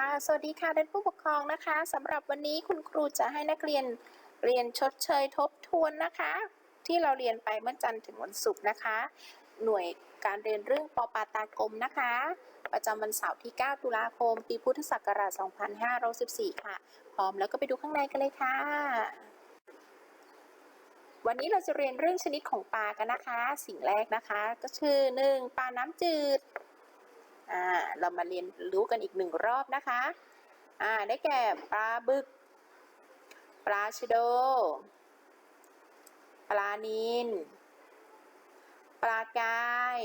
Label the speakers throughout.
Speaker 1: ค่ะ สวัสดีค่ะท่านผู้ปกครองนะคะสำหรับวันนี้คุณครูจะให้นักเรียนเรียนชดเชยทบทวนนะคะ ที่เราเรียนไปเมื่อจันทร์ถึงวันศุกร์นะคะ หน่วยการเรียนเรื่องปปาตากรมนะคะ ประจำวันเสาร์ที่ 9 ตุลาคม ปีพุทธศักราช 2514 ค่ะ พร้อมแล้วก็ไปดูข้างในกันเลยค่ะ วันนี้เราจะเรียนเรื่องชนิดของปลากันนะคะ สิ่งแรกนะคะ ก็คือหนึ่งปลาน้ำจืด อ่าเรามาเรียนรู้กันอีกหนึ่งรอบนะคะอ่าได้แก่ปลาบึก ปลาชโด ปลานินปลากาย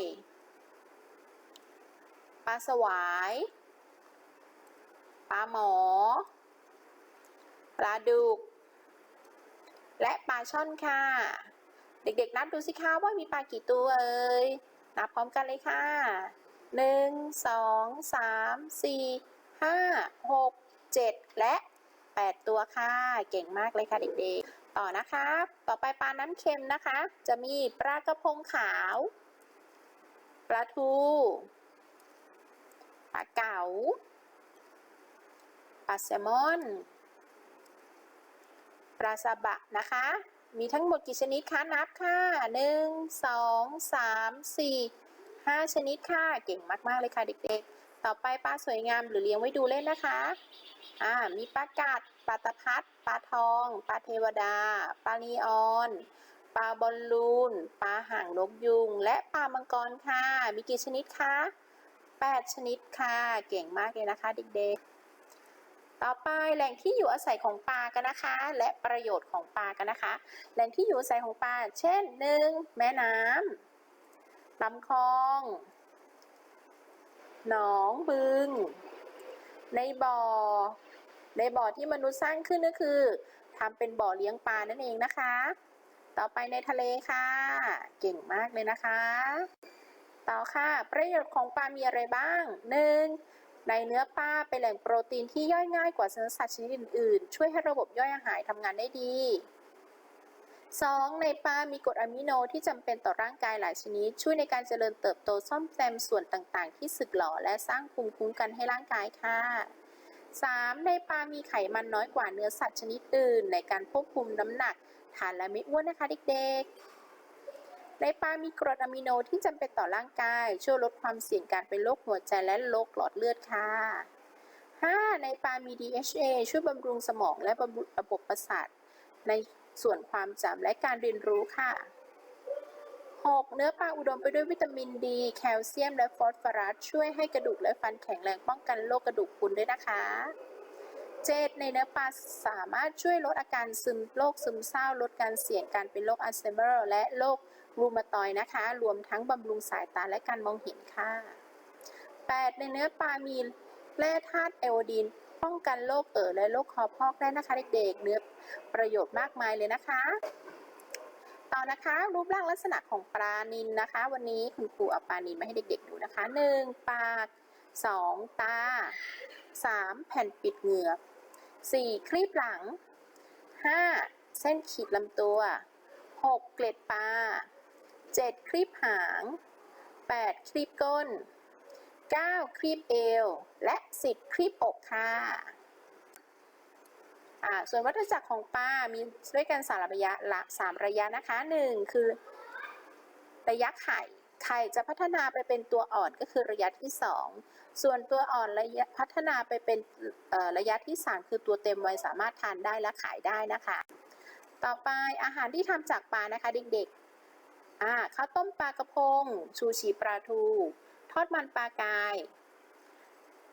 Speaker 1: ปลาสวาย ปลาหมอ ปลาดุก และปลาช่อนค่ะ เด็กๆนับดูสิคะว่ามีปลากี่ตัวเอ่ยนับพร้อมกันเลยค่ะ หนึ่งสองสามสี่ห้าหกเจ็ดและแปดตัวค่ะ เก่งมากเลยค่ะเด็กๆ ต่อนะคะ ต่อไปปลาน้ำเค็มนะคะ จะมีปลากระพงขาว ปลาทูปลาเก๋าปลาแซลมอนปลาซาบะนะคะ มีทั้งหมดกี่ชนิดคะ นับค่ะหนึ่งสองสามสี่ ห้าชนิดค่ะ เก่งมาก ๆ เลยค่ะเด็ก ๆ ต่อไปปลาสวยงามหรือเลี้ยงไว้ดูเล่นนะคะอ่ามีปลากัดปลาตะพัดปลาทอง ปลาเทวดา ปลาลีออนปลาบอลลูน ปลาห่างนกยุง และปลามังกรค่ะ มีกี่ชนิดคะแปดชนิดค่ะ เก่งมากเลยนะคะเด็กๆ ต่อไปแหล่งที่อยู่อาศัยของปลากันนะคะ และประโยชน์ของปลากันนะคะ แหล่งที่อยู่อาศัยของปลา เช่นหนึ่งแม่น้ำ ลำคลอง หนองบึง ในบ่อ ในบ่อที่มนุษย์สร้างขึ้นก็คือทำเป็นบ่อเลี้ยงปลานั่นเองนะคะ ต่อไปในทะเลค่ะ เก่งมากเลยนะคะ ต่อค่ะ ประโยชน์ของปลา มีอะไรบ้าง 1. ในเนื้อปลาเป็นแหล่งโปรตีนที่ย่อยง่ายกว่าเนื้อสัตว์ชนิดอื่นๆ ช่วยให้ระบบย่อยอาหารทำงานได้ดี 2. ในปลามีกรดอะมิโนที่จำเป็นต่อร่างกายหลายชนิด ช่วยในการเจริญเติบโตซ่อมแซมส่วนต่างๆ ที่สึกหรอและสร้างภูมิคุ้มกันให้ร่างกายค่ะ 3. ในปลามีไขมันน้อยกว่าเนื้อสัตว์ชนิดอื่น ในการควบคุมน้ำหนักทานและไม่อ้วนนะคะเด็กๆ ในปลามีกรดอะมิโนที่จำเป็นต่อร่างกาย ช่วยลดความเสี่ยงการเป็นโรคหัวใจและโรคหลอดเลือดค่ะ 5. ในปลามี DHA ช่วยบำรุงสมองและบำรุงระบบประสาทใน ส่วนความจำและการเรียนรู้ค่ะ 6. เนื้อปลาอุดมไปด้วยวิตามินดี แคลเซียม และฟอสฟอรัส ช่วยให้กระดูกและฟันแข็งแรงป้องกันโรคกระดูกพรุนด้วยนะคะ 7. ในเนื้อปลาสามารถช่วยลดอาการซึมโรคซึมเศร้า ลดการเสี่ยงการเป็นโรคอัลไซเมอร์และโรครูมาตอยนะคะ รวมทั้งบำรุงสายตาและการมองเห็นค่ะ 8. ในเนื้อปลามีแร่ธาตุไอโอดีน ป้องกันโรคเอ่อและโรคคอพอกได้นะคะเด็กๆ เนื้อประโยชน์มากมายเลยนะคะ ต่อนะคะรูปร่างลักษณะของปลานินนะคะ วันนี้คุณครูเอาปลานินมาให้เด็กๆดูนะคะ 1. ปาก 2. ตา 3. แผ่นปิดเหงือก 4. คลีบหลัง 5. เส้นขีดลำตัว 6. เกล็ดปลา 7. คลีบหาง 8. คลีบก้น 9. คลีบเอว และ 10คลีบอกค่ะส่วนวัฏจักรของปลา มีด้วยกันสามระยะละสามระยะนะคะหนึ่งคือระยะไข่ ไข่จะพัฒนาไปเป็นตัวอ่อนก็คือระยะที่สองส่วนตัวอ่อนระยะพัฒนาไปเป็นระยะที่สามคือตัวเต็มวัยสามารถทานได้และขายได้นะคะ ต่อไปอาหารที่ทำจากปลานะคะเด็กๆข้าวต้มปลากระพง ชูชีปลาทู ทอดมันปลากาย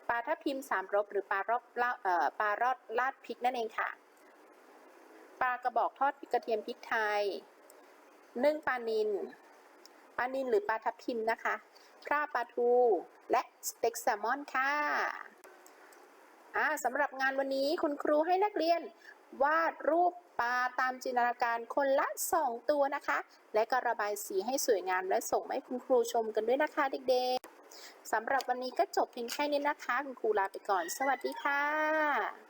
Speaker 1: ปลาทับทิมสามรสหรือปลารอบปลารอดลาดพริกนั่นเองค่ะ ปลากระบอกทอดพริกกระเทียมพริกไทยนึ่งปลานินปลานินหรือปลาทับทิมนะคะคราปลาทู และสเต็กแซลมอนค่ะ สำหรับงานวันนี้คุณครูให้นักเรียน วาดรูปปลาตามจินตนาการคนละ 2 ตัวนะคะ และก็ระบายสีให้สวยงามและส่งให้คุณครูชมกันด้วยนะคะเด็กๆสำหรับวันนี้ก็จบเพียงแค่นี้นะคะ คุณครูลาไปก่อน สวัสดีค่ะ